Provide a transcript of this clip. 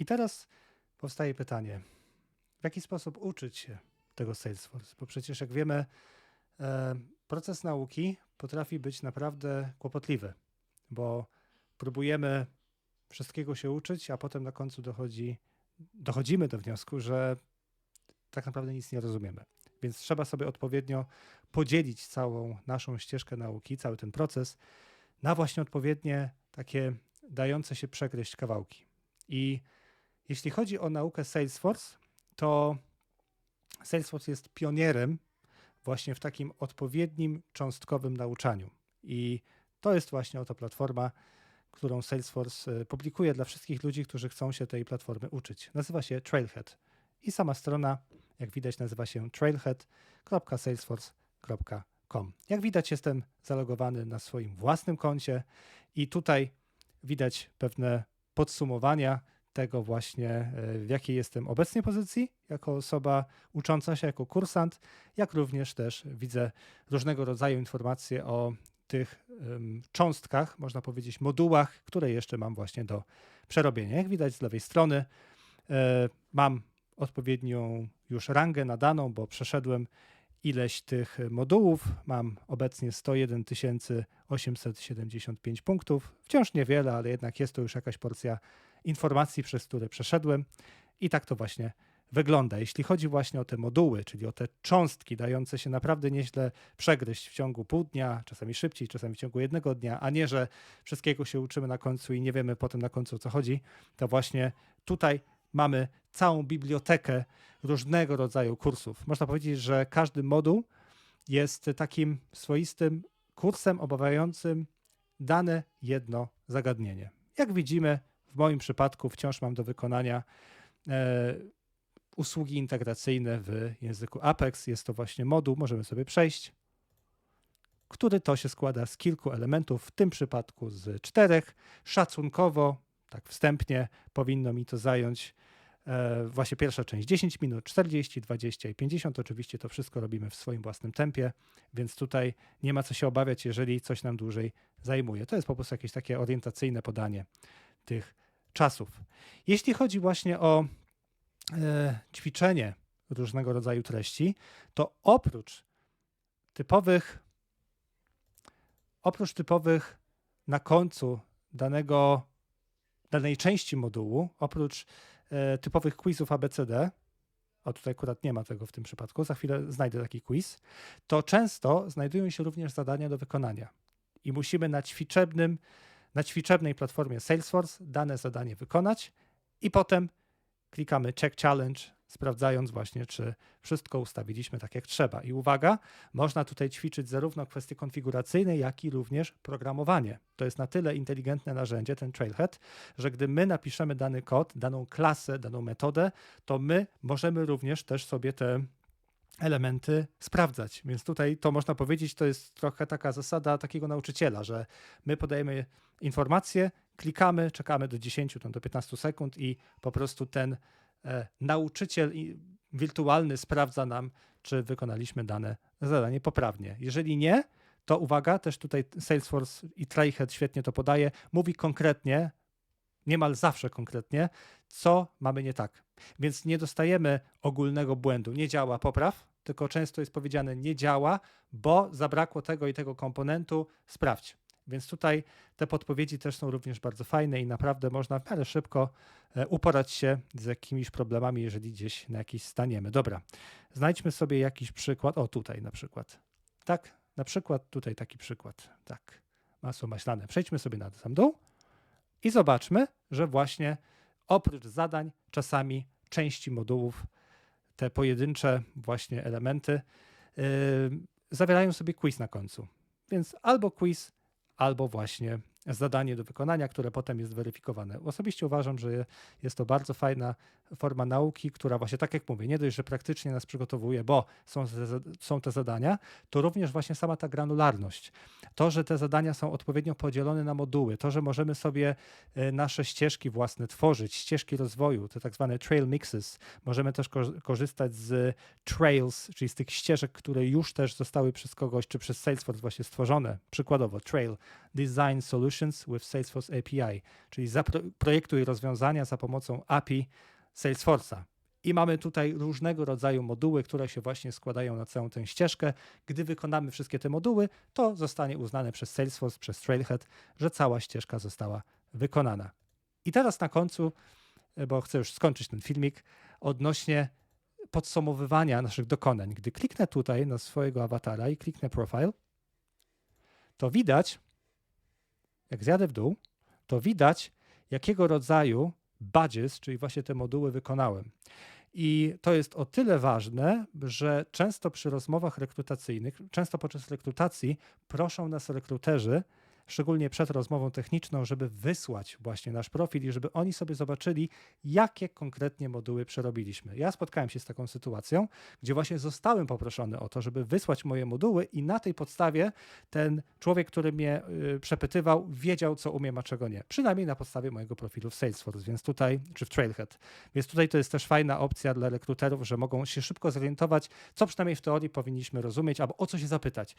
I teraz powstaje pytanie, w jaki sposób uczyć się tego Salesforce? Bo przecież jak wiemy, e, proces nauki potrafi być naprawdę kłopotliwy, bo próbujemy wszystkiego się uczyć, a potem na końcu dochodzi, dochodzimy do wniosku, że tak naprawdę nic nie rozumiemy. Więc trzeba sobie odpowiednio podzielić całą naszą ścieżkę nauki, cały ten proces na właśnie odpowiednie takie dające się przegryźć kawałki. I jeśli chodzi o naukę Salesforce, to Salesforce jest pionierem właśnie w takim odpowiednim cząstkowym nauczaniu. I to jest właśnie oto platforma, którą Salesforce e, publikuje dla wszystkich ludzi, którzy chcą się tej platformy uczyć. Nazywa się Trailhead. I sama strona, jak widać, nazywa się trailhead.salesforce.com. Jak widać, jestem zalogowany na swoim własnym koncie i tutaj widać pewne podsumowania tego właśnie, e, w jakiej jestem obecnie pozycji, jako osoba ucząca się, jako kursant, jak również też widzę różnego rodzaju informacje o tych cząstkach, można powiedzieć modułach, które jeszcze mam właśnie do przerobienia. Jak widać z lewej strony e, mam odpowiednią już rangę nadaną, bo przeszedłem ileś tych modułów. Mam obecnie 101 875 punktów. Wciąż niewiele, ale jednak jest to już jakaś porcja informacji, przez które przeszedłem. I tak to właśnie wygląda. Jeśli chodzi właśnie o te moduły, czyli o te cząstki dające się naprawdę nieźle przegryźć w ciągu pół dnia, czasami szybciej, czasami w ciągu jednego dnia, a nie, że wszystkiego się uczymy na końcu i nie wiemy potem na końcu o co chodzi, to właśnie tutaj mamy całą bibliotekę różnego rodzaju kursów. Można powiedzieć, że każdy moduł jest takim swoistym kursem obawiającym dane jedno zagadnienie. Jak widzimy, w moim przypadku wciąż mam do wykonania e, usługi integracyjne w języku Apex. Jest to właśnie moduł, możemy sobie przejść, który to się składa z kilku elementów, w tym przypadku z czterech. Szacunkowo, tak wstępnie, powinno mi to zająć właśnie pierwsza część 10 minut, 40, 20 i 50. Oczywiście to wszystko robimy w swoim własnym tempie, więc tutaj nie ma co się obawiać, jeżeli coś nam dłużej zajmuje. To jest po prostu jakieś takie orientacyjne podanie tych czasów. Jeśli chodzi właśnie o e, ćwiczenie różnego rodzaju treści, to oprócz typowych, oprócz typowych na końcu danego, danej części modułu, oprócz e, typowych quizów ABCD, a tutaj akurat nie ma tego w tym przypadku, za chwilę znajdę taki quiz, to często znajdują się również zadania do wykonania. I musimy na ćwiczebnym na ćwiczebnej platformie Salesforce dane zadanie wykonać i potem klikamy Check Challenge, sprawdzając właśnie, czy wszystko ustawiliśmy tak jak trzeba. I uwaga, można tutaj ćwiczyć zarówno kwestie konfiguracyjne, jak i również programowanie. To jest na tyle inteligentne narzędzie, ten Trailhead, że gdy my napiszemy dany kod, daną klasę, daną metodę, to my możemy również też sobie te elementy sprawdzać. Więc tutaj to można powiedzieć, to jest trochę taka zasada takiego nauczyciela, że my podajemy informację, klikamy, czekamy do 10, tam do 15 sekund i po prostu ten nauczyciel wirtualny sprawdza nam, czy wykonaliśmy dane zadanie poprawnie. Jeżeli nie, to uwaga, też tutaj Salesforce i Tryhead świetnie to podaje, mówi konkretnie, niemal zawsze konkretnie, co mamy nie tak. Więc nie dostajemy ogólnego błędu. Nie działa, popraw, tylko często jest powiedziane nie działa, bo zabrakło tego i tego komponentu, sprawdź. Więc tutaj te podpowiedzi też są również bardzo fajne i naprawdę można w miarę szybko e, uporać się z jakimiś problemami, jeżeli gdzieś na jakiś staniemy. Dobra, znajdźmy sobie jakiś przykład. O, tutaj na przykład. Tak, na przykład tutaj taki przykład. Tak, masło maślane. Przejdźmy sobie na sam dół i zobaczmy, że właśnie oprócz zadań czasami części modułów te pojedyncze właśnie elementy yy, zawierają sobie quiz na końcu. Więc albo quiz, albo właśnie zadanie do wykonania, które potem jest weryfikowane. Osobiście uważam, że jest to bardzo fajna forma nauki, która właśnie tak jak mówię, nie dość, że praktycznie nas przygotowuje, bo są są te zadania, to również właśnie sama ta granularność. To, że te zadania są odpowiednio podzielone na moduły, to, że możemy sobie e, nasze ścieżki własne tworzyć, ścieżki rozwoju, te tak zwane trail mixes. Możemy też korzystać z trails, czyli z tych ścieżek, które już też zostały przez kogoś, czy przez Salesforce właśnie stworzone. Przykładowo Trail Design Solution solutions with Salesforce API, czyli projektuj rozwiązania za pomocą API Salesforce'a. I mamy tutaj różnego rodzaju moduły, które się właśnie składają na całą tę ścieżkę. Gdy wykonamy wszystkie te moduły, to zostanie uznane przez Salesforce, przez Trailhead, że cała ścieżka została wykonana. I teraz na końcu, e, bo chcę już skończyć ten filmik, odnośnie podsumowywania naszych dokonań. Gdy kliknę tutaj na swojego awatara i kliknę profile, to widać, jak zjadę w dół, to widać, jakiego rodzaju badges, czyli właśnie te moduły wykonałem. I to jest o tyle ważne, że często przy rozmowach rekrutacyjnych, często podczas rekrutacji proszą nas rekruterzy, szczególnie przed rozmową techniczną, żeby wysłać właśnie nasz profil i żeby oni sobie zobaczyli, jakie konkretnie moduły przerobiliśmy. Ja spotkałem się z taką sytuacją, gdzie właśnie zostałem poproszony o to, żeby wysłać moje moduły i na tej podstawie ten człowiek, który mnie y, przepytywał, wiedział, co umiem, a czego nie. Przynajmniej na podstawie mojego profilu w Salesforce, więc tutaj, czy w Trailhead. Więc tutaj to jest też fajna opcja dla rekruterów, że mogą się szybko zorientować, co przynajmniej w teorii powinniśmy rozumieć, albo o co się zapytać.